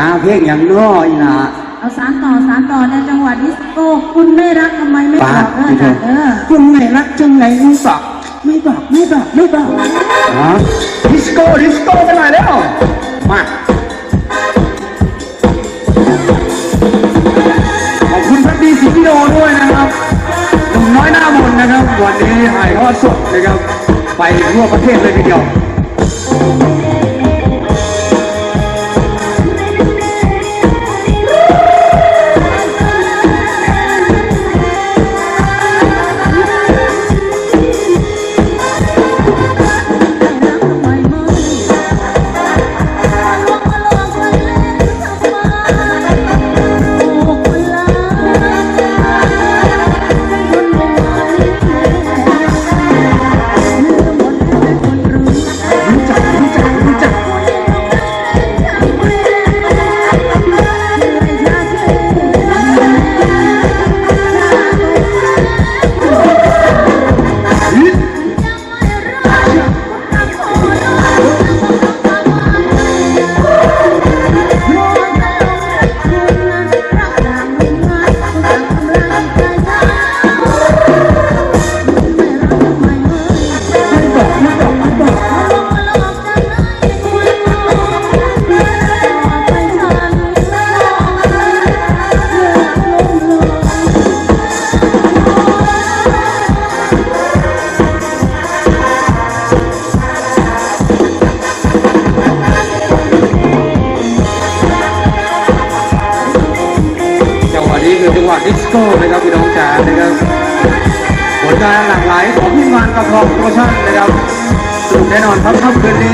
าเพลงอย่างน้อยล่ะเอาสารต่อสารต่อในจังหวัดดิสโก้คุณไม่รักทำไมไม่บอกเออจ้ะเออคุณไม่รักจังไหนไม่บอกไม่บอกไม่บอกไม่บอกฮะดิสโก้ดิสโก้กันหน่อยแล้วมาขอบคุณพักดีสิพี่โดด้วยนะครับหนุ่มน้อยหน้ามนต์นะครับ วันนี้ถ่ายทอดสดนะครับ ไปทั่วประเทศเลยทีเดียว นี้คือจังหวะดิสโก้นะครับพี่น้องจ๋านะครับผลงานหลากหลายของพี่มานกับทองโปรโมชั่นนะครับสนุกแน่นอนครับค่ำคืนนี้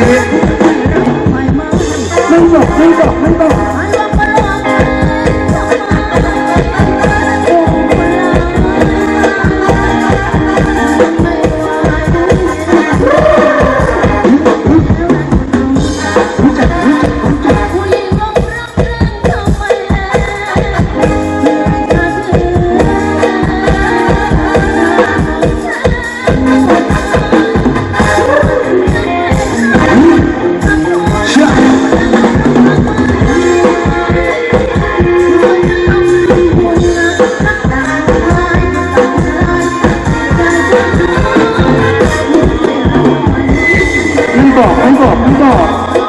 ไม่บอกไม่บอกไม่บอก 工作，工作，工作。